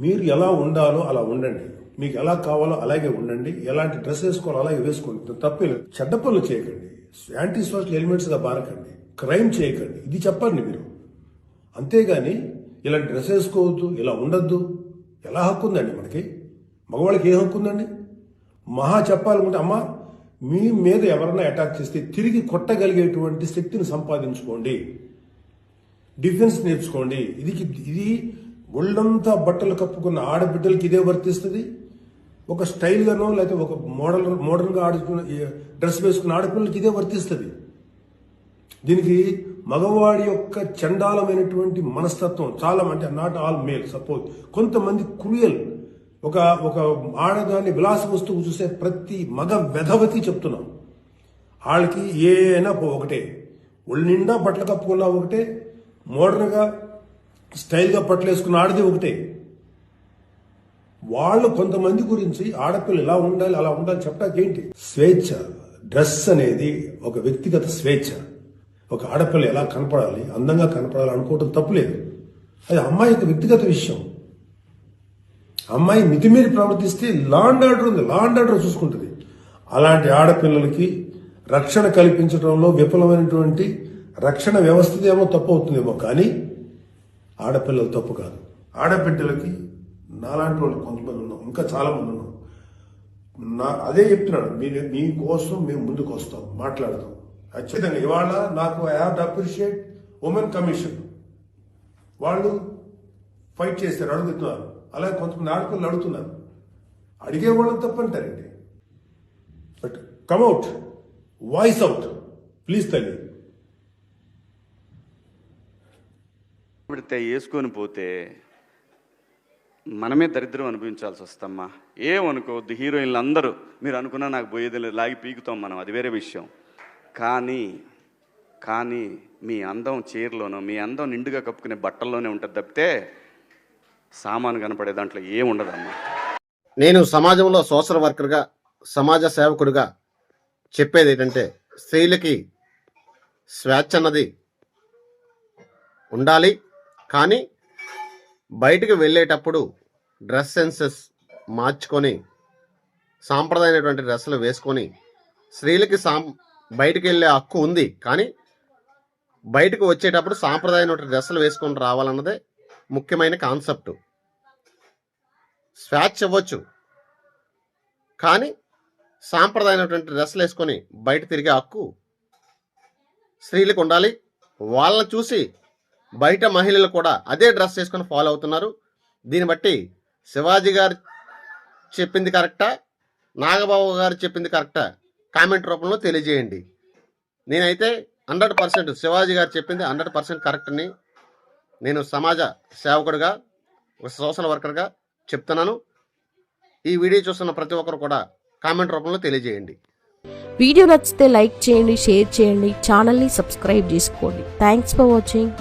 మీరు ఎలా ఉండాలో అలా ఉండండి. మీకు ఎలా కావాలో అలాగే ఉండండి. ఎలాంటి డ్రెస్ వేసుకోవాలో అలాగే వేసుకోండి. తప్పే లేదు. చెడ్డ పనులు చేయకండి. యాంటీ సోషల్ ఎలిమెంట్స్గా బారకండి క్రైమ్ చేయకండి. ఇది చెప్పండి మీరు. అంతేగాని ఇలాంటి డ్రెస్ వేసుకోవద్దు ఇలా ఉండొద్దు. ఎలా హక్కు ఉందండి మనకి? మగవాళ్ళకి ఏ హక్కు ఉందండి? మహా చెప్పాలనుకుంటే అమ్మ మీ మీద ఎవరైనా అటాక్ చేస్తే తిరిగి కొట్టగలిగేటువంటి శక్తిని సంపాదించుకోండి. డిఫెన్స్ నేర్చుకోండి. ఇది ఇది ఒళ్ళంతా బట్టలు కప్పుకున్న ఆడబిడ్డలకి ఇదే వర్తిస్తుంది? ఒక స్టైల్గానో లేకపోతే ఒక మోడల్ మోడర్న్ ఆడుకున్న డ్రెస్ వేసుకున్న ఆడపిల్లలకి ఇదే వర్తిస్తుంది. దీనికి మగవాడి యొక్క చండాలమైనటువంటి మనస్తత్వం చాలా అంటే నాట్ ఆల్ మేల్ సపోజ్ కొంతమంది క్రూయల్. ఒక ఒక ఆడదాన్ని విలాస వస్తువు చూసే ప్రతి మగ వెధవతి చెప్తున్నాం. వాళ్ళకి ఏ అయినా ఒకటే. ఒళ్ళు నిండా బట్టలు కప్పుకున్నా ఒకటే. మోడర్న్గా స్టైల్గా బట్టలు ఆడది ఒకటే. వాళ్ళు కొంతమంది గురించి ఆడపిల్ల ఇలా ఉండాలి అలా ఉండాలి చెప్పడానికి ఏంటి? స్వేచ్ఛ. డ్రెస్ అనేది ఒక వ్యక్తిగత స్వేచ్ఛ. ఒక ఆడపిల్ల ఎలా కనపడాలి అందంగా కనపడాలి అనుకోవటం తప్పులేదు. అది అమ్మాయి యొక్క వ్యక్తిగత విషయం. అమ్మాయి మితిమీరి ప్రవర్తిస్తే లాండ్ ఆర్డర్ ఉంది లాండ్ ఆర్డర్ చూసుకుంటుంది. అలాంటి ఆడపిల్లలకి రక్షణ కల్పించడంలో విఫలమైనటువంటి రక్షణ వ్యవస్థ ఏమో తప్పు అవుతుందేమో కానీ ఆడపిల్లలు తప్పు కాదు. ఆడబిడ్డలకి నాలాంటి వాళ్ళు కొంతమంది ఉన్నాం ఇంకా చాలామంది ఉన్నాం నా అదే చెప్తున్నాను. మీరు మీకోసం మేము ముందుకు వస్తాం. మాట్లాడతాం. ఖచ్చితంగా ఇవాళ నాకు I have to appreciate women commission. వాళ్ళు ఫైట్ చేస్తారు అడుగుతున్నారు. అలాగే కొంతమంది ఆడపిల్లలు అడుగుతున్నారు. అడిగేవాళ్ళని తప్పంటారండి. But come out voice out. Please తల్లి. పెడితే వేసుకొని పోతే మనమే దరిద్రం అనిపించాల్సి వస్తమ్మా. ఏమనుకోవద్దు హీరోయిన్లు అందరూ మీరు అనుకున్నా నాకు పోయేది లేదు లాగి పీకుతాం మనం అది వేరే విషయం. కానీ కానీ మీ అందం చీరలోనో మీ అందం నిండుగా కప్పుకునే బట్టల్లోనే ఉంటుంది తప్పితే సామాను కనపడే దాంట్లో ఏముండదమ్మా నేను సమాజంలో సోషల్ వర్కర్గా సమాజ సేవకుడిగా చెప్పేది ఏంటంటే స్త్రీలకి స్వేచ్ఛ అన్నది ఉండాలి కానీ బయటికి వెళ్ళేటప్పుడు డ్రెస్ సెన్సెస్ మార్చుకొని సాంప్రదాయమైనటువంటి డ్రెస్సులు వేసుకొని స్త్రీలకి సాం బయటికి వెళ్ళే హక్కు ఉంది. కానీ బయటకు వచ్చేటప్పుడు సాంప్రదాయమైన డ్రెస్సులు వేసుకొని రావాలన్నదే ముఖ్యమైన కాన్సెప్ట్. స్వాచ్ ఇవ్వచ్చు. కానీ సాంప్రదాయమైనటువంటి డ్రెస్సులు వేసుకొని బయట తిరిగే హక్కు స్త్రీలకు ఉండాలి. వాళ్ళని చూసి బయట మహిళలు కూడా అదే డ్రెస్ వేసుకొని ఫాలో అవుతున్నారు. దీన్ని బట్టి శివాజీ గారు చెప్పింది కరెక్టా? నాగబాబు గారు చెప్పింది కరెక్టా? కామెంట్ రూపంలో తెలియజేయండి. నేనైతే హండ్రెడ్ పర్సెంట్ శివాజీ గారు చెప్పింది హండ్రెడ్ పర్సెంట్ కరెక్ట్ అని నేను సమాజ సేవకుడిగా ఒక సోషల్ వర్కర్గా చెప్తున్నాను. ఈ వీడియో చూస్తున్న ప్రతి ఒక్కరు కూడా కామెంట్ రూపంలో తెలియజేయండి. వీడియో నచ్చితే లైక్ చేయండి షేర్ చేయండి ఛానల్ని సబ్స్క్రైబ్ చేసుకోండి. Thanks for watching